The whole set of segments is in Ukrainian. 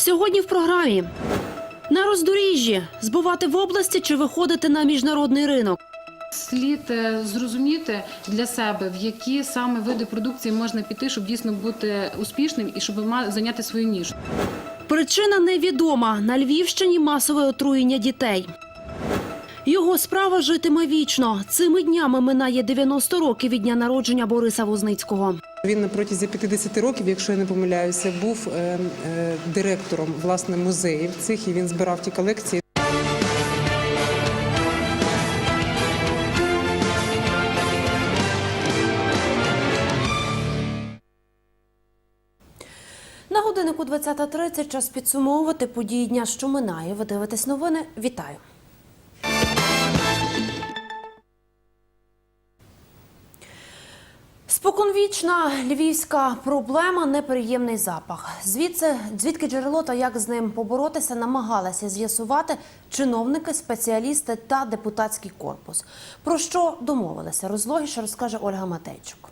Сьогодні в програмі на роздоріжжі збувати в області чи виходити на міжнародний ринок. Слід е, зрозуміти для себе, в які саме види продукції можна піти, щоб дійсно бути успішним і щоб зайняти свою нішу. Причина невідома. На Львівщині масове отруєння дітей. Його справа житиме вічно. Цими днями минає 90 років від дня народження Бориса Возницького. Він на протязі 50 років, якщо я не помиляюся, був е, е, директором власне музеїв цих і він збирав ті колекції. На годиннику 20.30 час підсумовувати події дня, що минає. Ви дивитесь новини. Вітаю. Споконвічна львівська проблема неприємний запах. Звідси, звідки джерело та як з ним поборотися, намагалися з'ясувати чиновники, спеціалісти та депутатський корпус. Про що домовилися? Розлогіше розкаже Ольга Матейчук.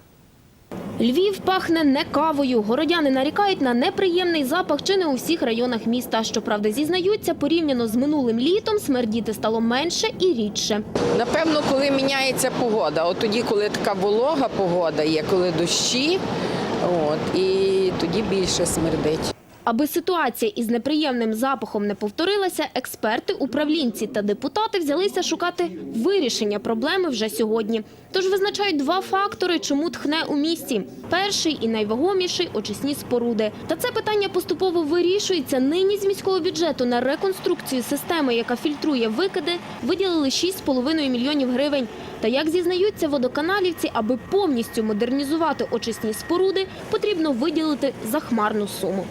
Львів пахне не кавою. Городяни нарікають на неприємний запах чи не у всіх районах міста. Щоправда, зізнаються, порівняно з минулим літом смердіти стало менше і рідше. Напевно, коли міняється погода, от тоді, коли така волога погода є, коли дощі, от, і тоді більше смердить. Аби ситуація із неприємним запахом не повторилася, експерти, управлінці та депутати взялися шукати вирішення проблеми вже сьогодні. Тож визначають два фактори, чому тхне у місті. Перший і найвагоміший очисні споруди. Та це питання поступово вирішується. Нині з міського бюджету на реконструкцію системи, яка фільтрує викиди, виділили 6,5 мільйонів гривень. Та як зізнаються водоканалівці, аби повністю модернізувати очисні споруди, потрібно виділити захмарну суму.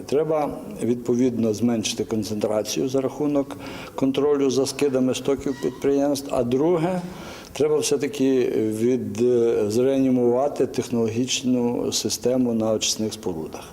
Треба відповідно зменшити концентрацію за рахунок контролю за скидами стоків підприємств. А друге, треба все-таки відреанімувати технологічну систему на очисних спорудах.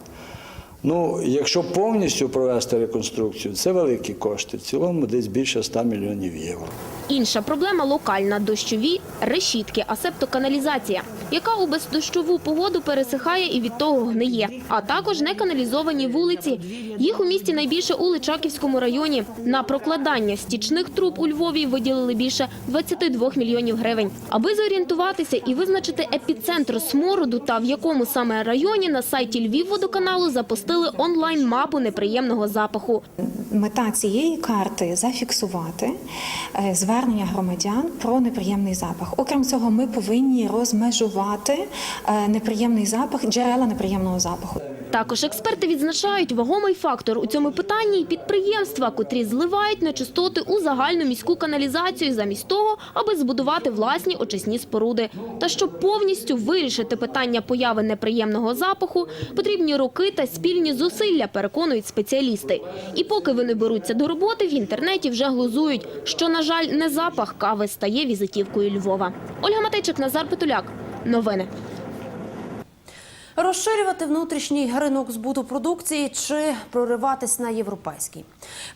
Ну, якщо повністю провести реконструкцію, це великі кошти. В цілому десь більше 100 мільйонів євро. Інша проблема локальна дощові решітки, а септоканалізація, яка у бездощову погоду пересихає і від того гниє. А також неканалізовані вулиці. Їх у місті найбільше у Личаківському районі. На прокладання стічних труб у Львові виділили більше 22 мільйонів гривень. Аби зорієнтуватися і визначити епіцентр смороду та в якому саме районі на сайті Львівводоканалу запустили онлайн-мапу неприємного запаху. Мета цієї карти зафіксувати е, звернення громадян про неприємний запах. Окрім цього, ми повинні розмежувати е, неприємний запах, джерела неприємного запаху. Також експерти відзначають вагомий фактор у цьому питанні й підприємства, котрі зливають нечистоти у загальну міську каналізацію замість того, аби збудувати власні очисні споруди. Та щоб повністю вирішити питання появи неприємного запаху, потрібні роки та спільні зусилля, переконують спеціалісти. І поки вони беруться до роботи, в інтернеті вже глузують, що, на жаль, не запах кави стає візитівкою Львова. Ольга Матейчик, Назар Петуляк. Новини. Розширювати внутрішній ринок збуту продукції чи прориватись на європейський.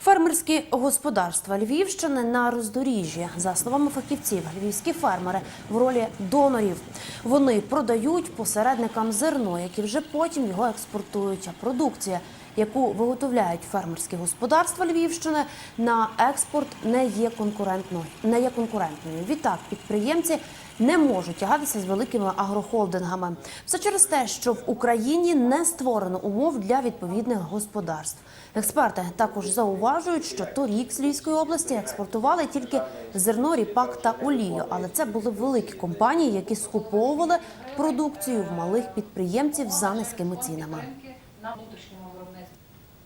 Фермерські господарства Львівщини на роздоріжжі. За словами фахівців, львівські фермери в ролі донорів. Вони продають посередникам зерно, які вже потім його експортують. А продукція, яку виготовляють фермерські господарства Львівщини, на експорт не є конкурентною. Не є конкурентною. Відтак підприємці не можуть тягатися з великими агрохолдингами. Все через те, що в Україні не створено умов для відповідних господарств. Експерти також зауважують, що торік з Львівської області експортували тільки зерно, ріпак та олію, але це були великі компанії, які скуповували продукцію в малих підприємців за низькими цінами.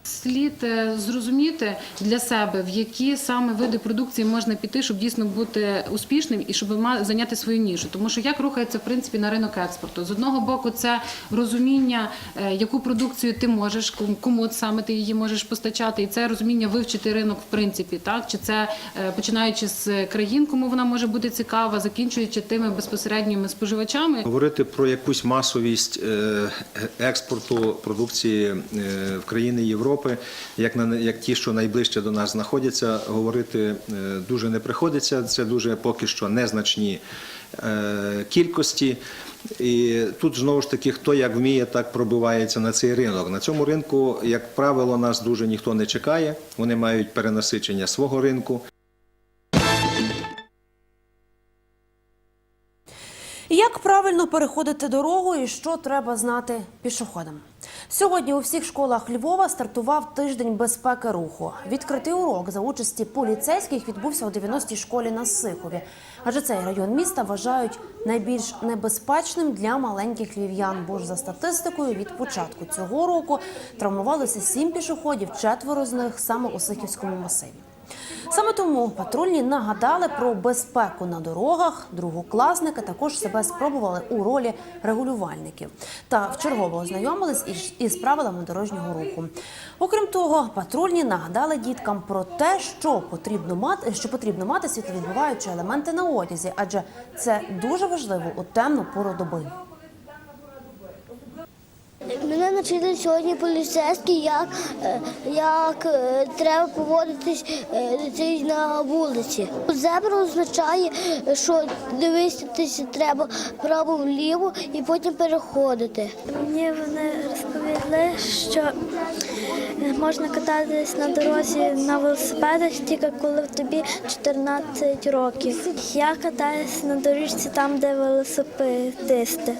Слід е, зрозуміти для себе, в які саме види продукції можна піти, щоб дійсно бути успішним і щоб зайняти свою нішу. Тому що як рухається в принципі на ринок експорту? З одного боку, це розуміння, е, яку продукцію ти можеш, кому саме ти її можеш постачати, і це розуміння вивчити ринок в принципі, так чи це е, починаючи з країн, кому вона може бути цікава, закінчуючи тими безпосередніми споживачами. Говорити про якусь масовість експорту продукції в країни Європи, як на як ті, що найближче до нас знаходяться, говорити е, дуже не приходиться. Це дуже поки що незначні е, кількості. І тут знову ж таки, хто як вміє, так пробивається на цей ринок. На цьому ринку, як правило, нас дуже ніхто не чекає. Вони мають перенасичення свого ринку. Як правильно переходити дорогу і що треба знати пішоходам? Сьогодні у всіх школах Львова стартував тиждень безпеки руху. Відкритий урок за участі поліцейських відбувся у 90-й школі на Сихові. Адже цей район міста вважають найбільш небезпечним для маленьких львів'ян. Бо ж за статистикою від початку цього року травмувалися сім пішоходів, четверо з них саме у Сихівському масиві. Саме тому патрульні нагадали про безпеку на дорогах. Другокласники також себе спробували у ролі регулювальників та вчергово ознайомились із, правилами дорожнього руху. Окрім того, патрульні нагадали діткам про те, що потрібно мати, що потрібно мати світловідбиваючі елементи на одязі, адже це дуже важливо у темну пору доби. Мене навчили сьогодні поліцейські, як, е, як е, треба поводитись е, на вулиці. Зебра означає, що дивитися треба право вліво і потім переходити. Мені вони розповіли, що можна кататись на дорозі на велосипедах тільки коли тобі 14 років. Я катаюся на доріжці там, де велосипедисти.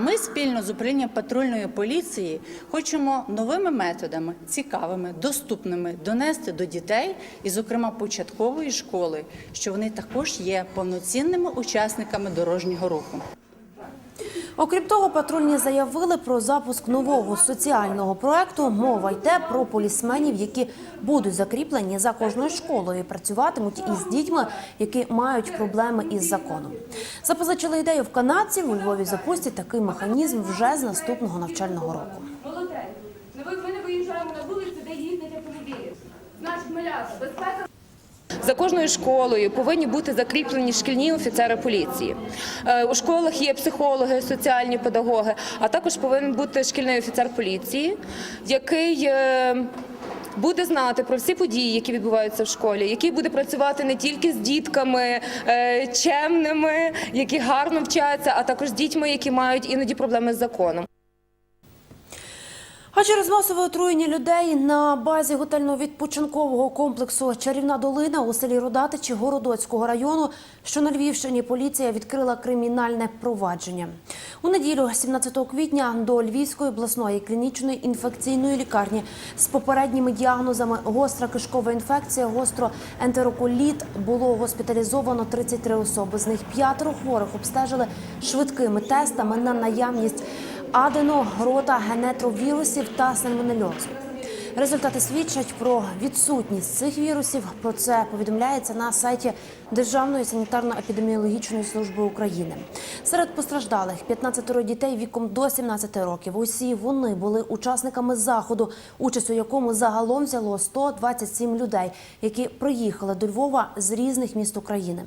Ми спільно з управлінням патрульної поліції хочемо новими методами, цікавими, доступними донести до дітей, і, зокрема, початкової школи, що вони також є повноцінними учасниками дорожнього руху. Окрім того, патрульні заявили про запуск нового соціального проекту. Мова йде про полісменів, які будуть закріплені за кожною школою, і працюватимуть із дітьми, які мають проблеми із законом. Запозичили ідею в канадців. У Львові запустять такий механізм вже з наступного навчального року. Молодець. Ну ми не виїжджаємо на вулицю, де їздять автомобілі. Значить, малята, безпека За кожною школою повинні бути закріплені шкільні офіцери поліції. Е, У школах є психологи, соціальні педагоги, а також повинен бути шкільний офіцер поліції, який е, буде знати про всі події, які відбуваються в школі, який буде працювати не тільки з дітками е, чемними, які гарно вчаться, а також з дітьми, які мають іноді проблеми з законом. А через масове отруєння людей на базі готельно-відпочинкового комплексу Чарівна долина у селі Родатичі Городоцького району, що на Львівщині, поліція відкрила кримінальне провадження. У неділю, 17 квітня, до Львівської обласної клінічної інфекційної лікарні з попередніми діагнозами гостра кишкова інфекція, гостроентероколіт було госпіталізовано 33 особи. З них п'ятеро хворих обстежили швидкими тестами на наявність адено, рота, генетровірусів та сальмонельозу. Результати свідчать про відсутність цих вірусів. Про це повідомляється на сайті Державної санітарно-епідеміологічної служби України. Серед постраждалих 15 дітей віком до 17 років. Усі вони були учасниками заходу, участь у якому загалом взяло 127 людей, які приїхали до Львова з різних міст України.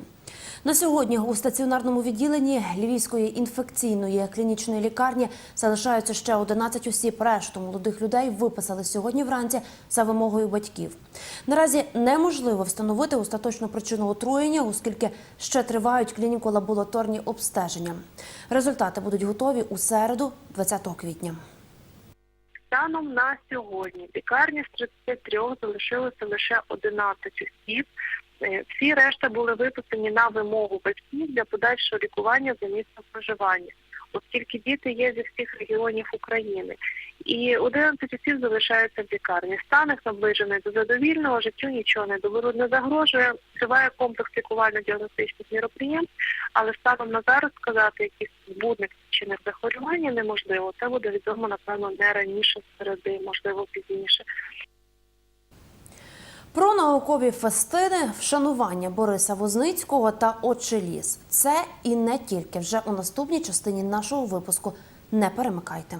На сьогодні у стаціонарному відділенні Львівської інфекційної клінічної лікарні залишаються ще 11 осіб. Решту молодих людей виписали сьогодні вранці за вимогою батьків. Наразі неможливо встановити остаточну причину отруєння, оскільки ще тривають клініко-лабораторні обстеження. Результати будуть готові у середу, 20 квітня. Станом на сьогодні лікарні з 33 залишилося лише 11 осіб. Е, Всі решта були виписані на вимогу батьків для подальшого лікування за місцем проживання, оскільки діти є зі всіх регіонів України. І 11 осіб залишаються в лікарні. Стан їх наближений до задовільного, життю нічого не довело- не загрожує. Триває комплекс лікувально-діагностичних міроприємств, але станом на зараз сказати якісь збудник чинних захворювання неможливо. Це буде відомо, напевно, не раніше середи, можливо, пізніше. Про наукові фестини, вшанування Бориса Возницького та «Отче ліс». Це і не тільки вже у наступній частині нашого випуску. Не перемикайте.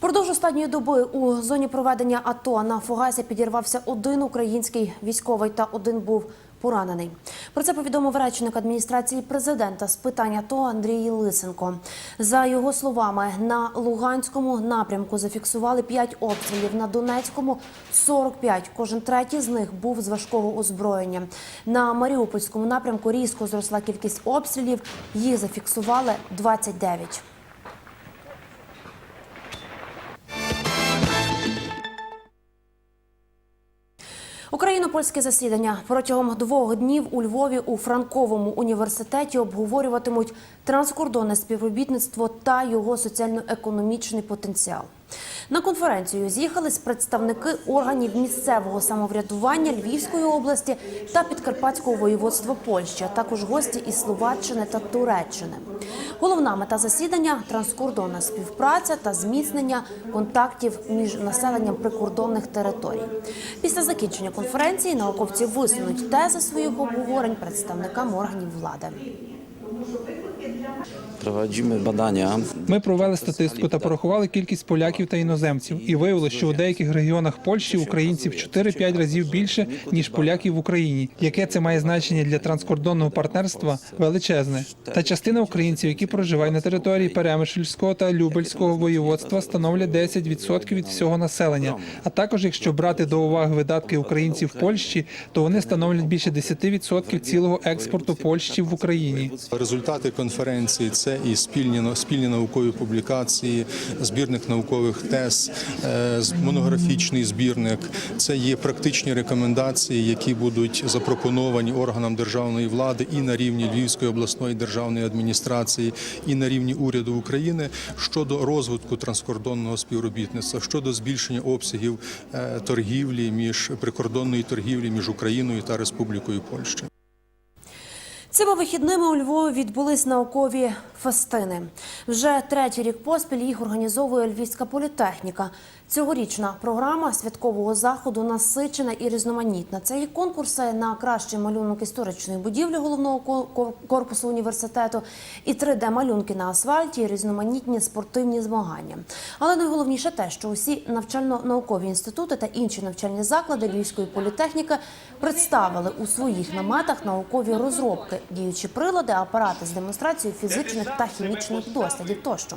Продовж останньої доби у зоні проведення АТО на Фугасі підірвався один український військовий та один був поранений. Про це повідомив речник адміністрації президента з питань АТО Андрій Лисенко. За його словами, на Луганському напрямку зафіксували 5 обстрілів, на Донецькому 45. Кожен третій з них був з важкого озброєння. На Маріупольському напрямку різко зросла кількість обстрілів. Їх зафіксували 29. Україно-польське засідання протягом двох днів у Львові у Франковому університеті обговорюватимуть транскордонне співробітництво та його соціально-економічний потенціал. На конференцію з'їхались представники органів місцевого самоврядування Львівської області та Підкарпатського воєводства Польщі, а також гості із Словаччини та Туреччини. Головна мета засідання транскордонна співпраця та зміцнення контактів між населенням прикордонних територій. Після закінчення конференції науковці висунуть тези своїх обговорень представникам органів влади. Ми провели статистику та порахували кількість поляків та іноземців, і виявили, що у деяких регіонах Польщі українців 4-5 разів більше ніж поляків в Україні. Яке це має значення для транскордонного партнерства? Величезне. Та частина українців, які проживають на території Перемишльського та Любельського воєводства, становлять 10% від всього населення. А також, якщо брати до уваги видатки українців в Польщі, то вони становлять більше 10% цілого експорту Польщі в Україні. Результати конференції це і спільні спільні наукові публікації, збірник наукових тез, е, монографічний збірник. Це є практичні рекомендації, які будуть запропоновані органам державної влади і на рівні Львівської обласної державної адміністрації, і на рівні уряду України щодо розвитку транскордонного співробітництва, щодо збільшення обсягів е, торгівлі між прикордонної торгівлі між Україною та Республікою Польща. Цими вихідними у Львові відбулись наукові фестини. Вже третій рік поспіль їх організовує Львівська політехніка. Цьогорічна програма святкового заходу насичена і різноманітна. Це і конкурси на кращий малюнок історичної будівлі головного ко- ко- корпусу університету, і 3D-малюнки на асфальті, і різноманітні спортивні змагання. Але найголовніше те, що усі навчально-наукові інститути та інші навчальні заклади Львівської політехніки представили у своїх наметах наукові розробки, діючі прилади, апарати з демонстрацією фізичних та хімічних дослідів тощо.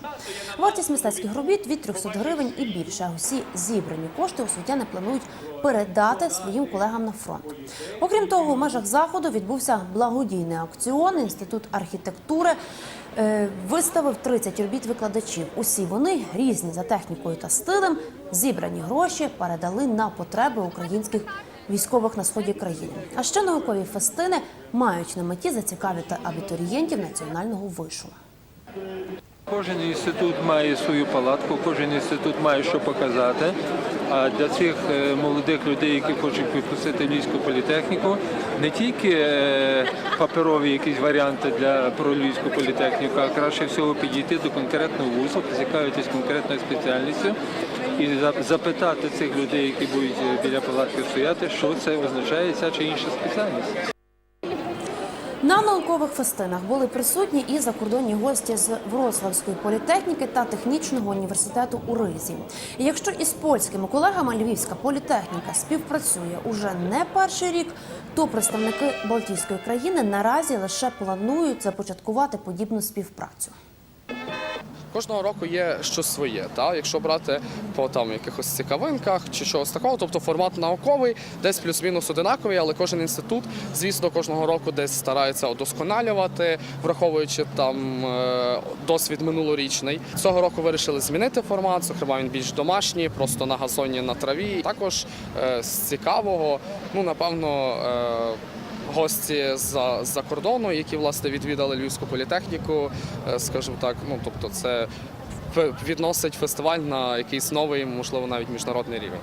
Вартість мистецьких робіт від 300 гривень і більше. Усі зібрані кошти освітяни планують передати своїм колегам на фронт. Окрім того, в межах заходу відбувся благодійний аукціон. Інститут архітектури е, виставив 30 робіт викладачів. Усі вони різні за технікою та стилем. Зібрані гроші передали на потреби українських військових на сході країни. А ще наукові фестини мають на меті зацікавити абітурієнтів національного вишу. Кожен інститут має свою палатку, кожен інститут має що показати. А для цих е, молодих людей, які хочуть випустити Львівську політехніку, не тільки е, паперові якісь варіанти для про Львівську політехніку, а краще всього підійти до конкретного вузу, зацікавитись конкретною спеціальністю і запитати цих людей, які будуть е, біля палатки стояти, що це означає ця чи інша спеціальність. На наукових фестинах були присутні і закордонні гості з Вроцлавської політехніки та технічного університету у Ризі. Якщо із польськими колегами Львівська політехніка співпрацює уже не перший рік, то представники Балтійської країни наразі лише планують започаткувати подібну співпрацю. Кожного року є щось своє. Та? Якщо брати по там якихось цікавинках чи чогось такого, тобто формат науковий, десь плюс-мінус одинаковий, але кожен інститут, звісно, кожного року десь старається удосконалювати, враховуючи там е, досвід минулорічний. Цього року вирішили змінити формат, зокрема він більш домашній, просто на газоні на траві. Також е, з цікавого, ну напевно. Гості з за кордону, які власне відвідали Львівську політехніку, е, скажімо так, ну тобто це відносить фестиваль на якийсь новий, можливо, навіть міжнародний рівень.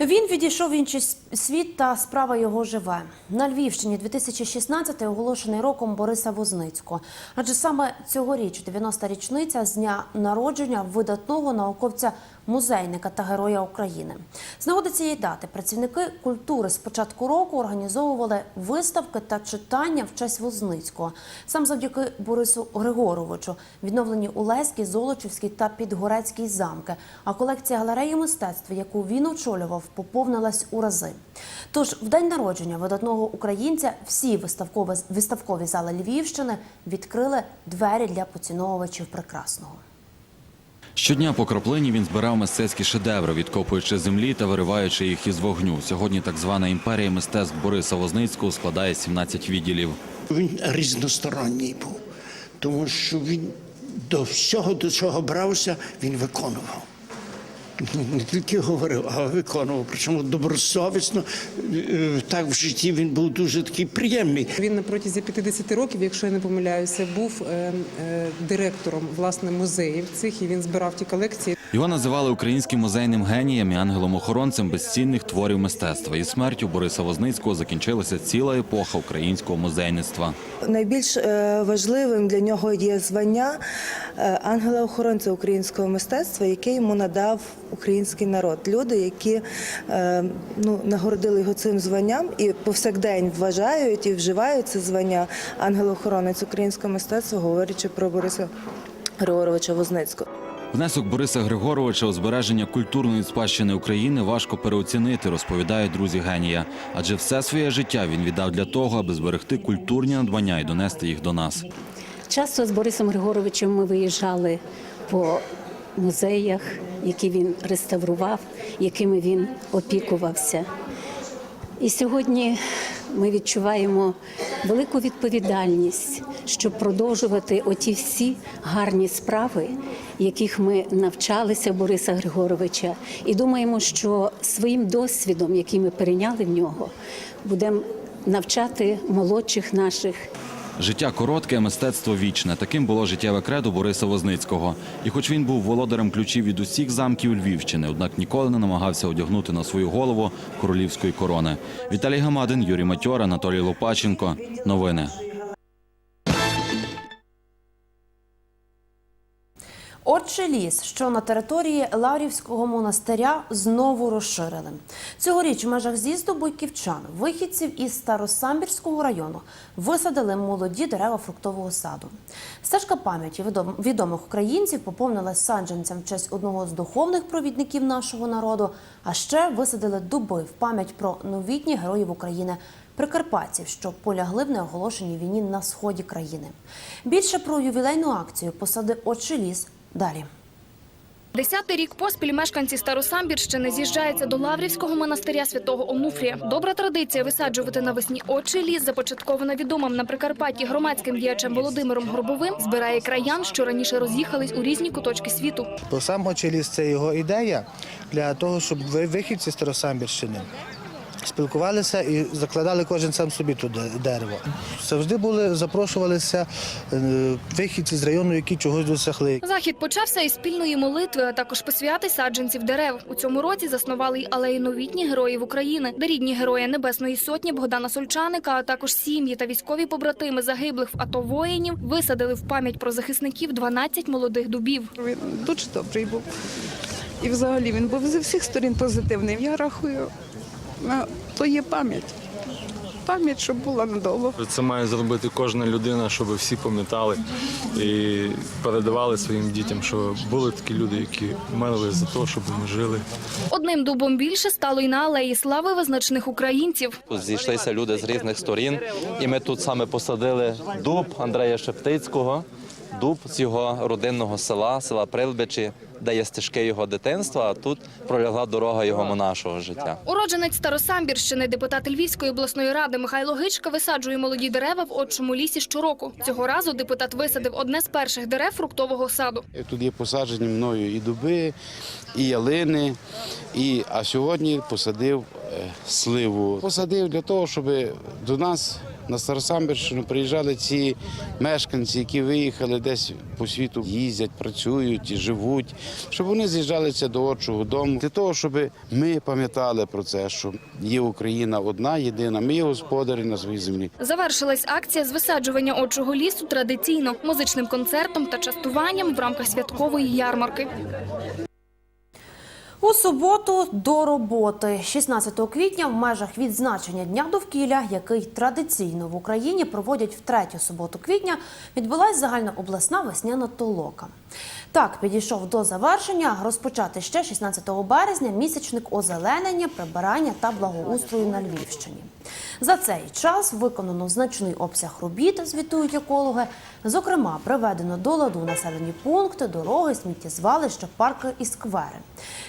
Він відійшов в інший світ, та справа його живе. На Львівщині 2016 оголошений роком Бориса Возницького. Адже саме цьогоріч 90-та річниця з дня народження видатного науковця музейника та героя України. З нагоди цієї дати працівники культури з початку року організовували виставки та читання в честь Возницького. Сам завдяки Борису Григоровичу відновлені Улеський, Золочівський та Підгорецький замки. А колекція галереї мистецтва, яку він очолював, поповнилась у рази. Тож в день народження видатного українця всі виставкові, виставкові зали Львівщини відкрили двері для поціновувачів прекрасного. Щодня по краплині він збирав мистецькі шедеври, відкопуючи землі та вириваючи їх із вогню. Сьогодні так звана імперія мистецтв Бориса Возницького складає 17 відділів. Він різносторонній був, тому що він до всього, до чого брався, він виконував. Не тільки говорив, а виконував. Причому добросовісно. Е, Так в житті він був дуже такий приємний. Він на протязі 50 років, якщо я не помиляюся, був е, е, директором власне музеїв цих і він збирав ті колекції. Його називали українським музейним генієм і ангелом-охоронцем безцінних творів мистецтва. І смертю Бориса Возницького закінчилася ціла епоха українського музейництва. Найбільш важливим для нього є звання ангела-охоронця українського мистецтва, яке йому надав український народ. Люди, які е, ну, нагородили його цим званням і повсякдень вважають і вживають це звання ангел-охоронець українського мистецтва, говорячи про Бориса Григоровича Возницького. Внесок Бориса Григоровича у збереження культурної спадщини України важко переоцінити, розповідають друзі генія. Адже все своє життя він віддав для того, аби зберегти культурні надбання і донести їх до нас. Часто з Борисом Григоровичем ми виїжджали по музеях, які він реставрував, якими він опікувався. І сьогодні ми відчуваємо велику відповідальність, щоб продовжувати оті всі гарні справи, яких ми навчалися Бориса Григоровича, і думаємо, що своїм досвідом, який ми перейняли в нього, будемо навчати молодших наших Життя коротке, мистецтво вічне. Таким було життєве кредо Бориса Возницького. І хоч він був володарем ключів від усіх замків Львівщини, однак ніколи не намагався одягнути на свою голову королівської корони. Віталій Гамадин, Юрій Матьор, Анатолій Лопаченко. Новини. Отче ліс, що на території Лаврівського монастиря знову розширили. Цьогоріч в межах з'їзду бойківчан, вихідців із Старосамбірського району, висадили молоді дерева фруктового саду. Стежка пам'яті відомих українців поповнилась саджанцям в честь одного з духовних провідників нашого народу, а ще висадили дуби в пам'ять про новітніх героїв України. Прикарпатців, що полягли в неоголошеній війні на сході країни. Більше про ювілейну акцію посади «Отче ліс» далі. Десятий рік поспіль мешканці Старосамбірщини з'їжджаються до Лаврівського монастиря святого Онуфрія. Добра традиція висаджувати навесні очі ліс, започаткована відомим на Прикарпатті громадським діячем Володимиром Горбовим, збирає краян, що раніше роз'їхались у різні куточки світу. Бо сам Очеліс це його ідея для того, щоб ви- вихідці Старосамбірщини спілкувалися і закладали кожен сам собі туди дерево. Завжди були запрошувалися е, вихідці з району, які чогось досягли. Захід почався із спільної молитви, а також посвяти саджанців дерев. У цьому році заснували й алеї новітніх героїв України, де рідні герої Небесної Сотні Богдана Сольчаника, а також сім'ї та військові побратими загиблих в АТО воїнів висадили в пам'ять про захисників 12 молодих дубів. Він дуже добрий був. І взагалі він був зі всіх сторін позитивний. Я рахую, то є пам'ять. Пам'ять, щоб була надовго. Це має зробити кожна людина, щоб всі пам'ятали і передавали своїм дітям, що були такі люди, які мерли за те, щоб ми жили. Одним дубом більше стало й на алеї слави визначених українців. Тут зійшлися люди з різних сторін, і ми тут саме посадили дуб Андрея Шептицького, дуб з його родинного села, села Прилбичі, де є стежки його дитинства, а тут пролягла дорога його монашого життя. Уродженець Старосамбірщини, депутат Львівської обласної ради Михайло Гичка висаджує молоді дерева в отчому лісі щороку. Цього разу депутат висадив одне з перших дерев фруктового саду. Тут є посаджені мною і дуби, і ялини, і, а сьогодні посадив е, сливу. Посадив для того, щоб до нас на Старосамбірщину приїжджали ці мешканці, які виїхали десь по світу, їздять, працюють, і живуть, щоб вони з'їжджалися до отчого дому, для того, щоб ми пам'ятали про це, що є Україна одна, єдина, ми є господарі на своїй землі. Завершилась акція з висаджування отчого лісу традиційно музичним концертом та частуванням в рамках святкової ярмарки. У суботу до роботи 16 квітня в межах відзначення Дня довкілля, який традиційно в Україні проводять в третю суботу квітня, відбулася загальнообласна весняна толока. Так підійшов до завершення розпочати ще 16 березня місячник озеленення, прибирання та благоустрою на Львівщині. За цей час виконано значний обсяг робіт, звітують екологи. Зокрема, приведено до ладу населені пункти, дороги, сміттєзвалища, парки і сквери.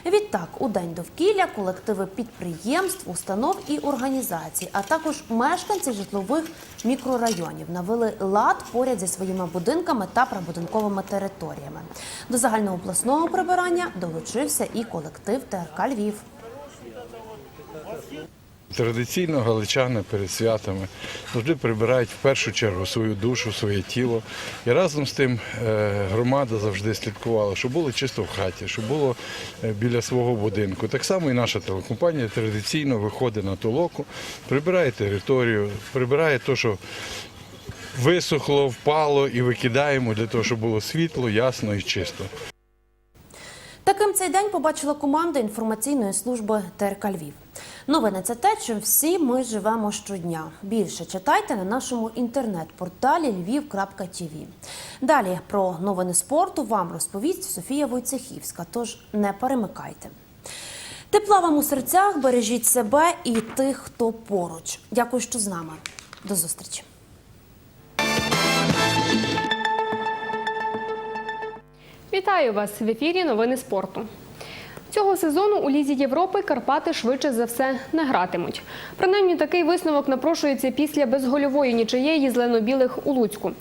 Відтак, у день довкілля колективи підприємств, установ і організацій, а також мешканці житлових мікрорайонів навели лад поряд зі своїми будинками та прибудинковими територіями. До загальнообласного прибирання долучився і колектив ТРК Львів. Традиційно галичани перед святами завжди прибирають в першу чергу свою душу, своє тіло. І разом з тим е, громада завжди слідкувала, щоб було чисто в хаті, щоб було е, біля свого будинку. Так само і наша телекомпанія традиційно виходить на толоку, прибирає територію, прибирає те, що висохло, впало, і викидаємо для того, щоб було світло, ясно і чисто. Таким цей день побачила команда інформаційної служби ТРК Львів. Новини це те, чим всі ми живемо щодня. Більше читайте на нашому інтернет-порталі lviv.tv. Далі про новини спорту вам розповість Софія Войцехівська, тож не перемикайте. Тепла вам у серцях, бережіть себе і тих, хто поруч. Дякую, що з нами. До зустрічі. Вітаю вас в ефірі Новини спорту. Цього сезону у Лізі Європи Карпати швидше за все не гратимуть. Принаймні такий висновок напрошується після безгольової нічиєї зелено-білих у Луцьку.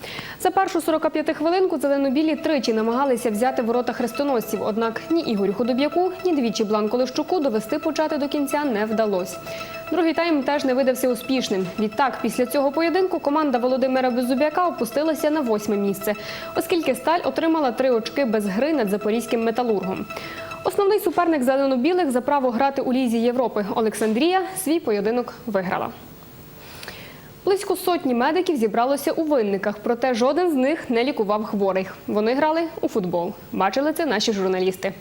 За першу 45 хвилинку зелено-білі тричі намагалися взяти ворота хрестоносців, однак ні Ігорю Худоб'яку, ні двічі Бланку Левчуку довести почати до кінця не вдалося. Другий тайм теж не видався успішним. Відтак, після цього поєдинку команда Володимира Беззубяка опустилася на восьме місце, оскільки сталь отримала три очки без гри над запорізьким металургом. Основний суперник зелено-білих за право грати у Лізі Європи Олександрія свій поєдинок виграла. Близько сотні медиків зібралося у винниках, проте жоден з них не лікував хворих. Вони грали у футбол. Бачили це наші журналісти.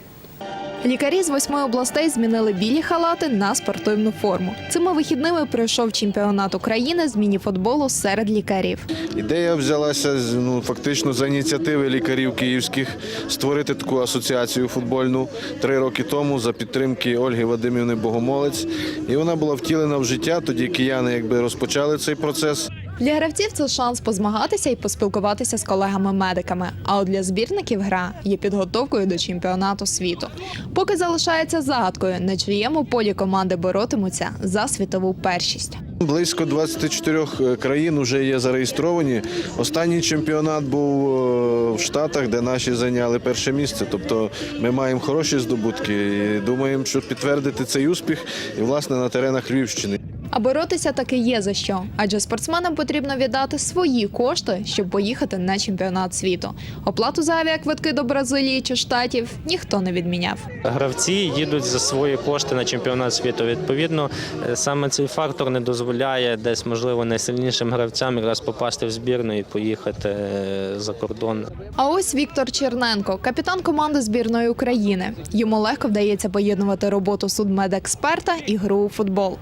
Лікарі з восьми областей змінили білі халати на спортивну форму. Цими вихідними пройшов чемпіонат України з мініфутболу серед лікарів. Ідея взялася ну, фактично за ініціативи лікарів київських створити таку асоціацію футбольну три роки тому за підтримки Ольги Вадимівни Богомолець. І вона була втілена в життя. Тоді кияни якби розпочали цей процес. Для гравців це шанс позмагатися і поспілкуватися з колегами-медиками. А от для збірників гра є підготовкою до чемпіонату світу. Поки залишається загадкою, на чиєму полі команди боротимуться за світову першість. Близько 24 країн вже є зареєстровані. Останній чемпіонат був е, в Штатах, де наші зайняли перше місце. Тобто ми маємо хороші здобутки і думаємо, що підтвердити цей успіх і власне на теренах Львівщини. А боротися таки є за що, адже спортсменам потрібно віддати свої кошти, щоб поїхати на чемпіонат світу. Оплату за авіаквитки до Бразилії чи штатів ніхто не відміняв. Гравці їдуть за свої кошти на чемпіонат світу. Відповідно, е, саме цей фактор не дозволяє десь, можливо, найсильнішим гравцям якраз попасти в збірну і поїхати е, за кордон. А ось Віктор Черненко, капітан команди збірної України. Йому легко вдається поєднувати роботу судмедексперта і гру у футбол.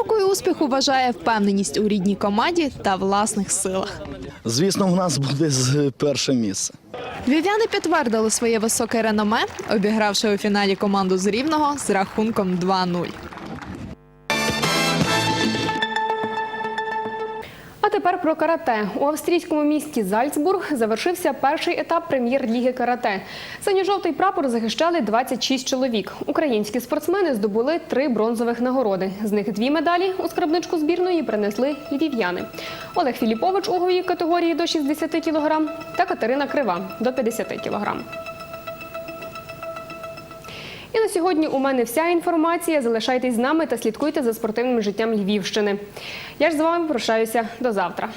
Запорукою успіху вважає впевненість у рідній команді та власних силах. Звісно, в нас буде з перше місце. Львів'яни підтвердили своє високе реноме, обігравши у фіналі команду з Рівного з рахунком 2-0. А тепер про карате. У австрійському місті Зальцбург завершився перший етап прем'єр-ліги карате. Синьо-жовтий прапор захищали 26 чоловік. Українські спортсмени здобули три бронзових нагороди. З них дві медалі у скарбничку збірної принесли львів'яни. Олег Філіпович у ваговій категорії до 60 кг та Катерина Крива до 50 кг. І на сьогодні у мене вся інформація. Залишайтесь з нами та слідкуйте за спортивним життям Львівщини. Я ж з вами прощаюся до завтра.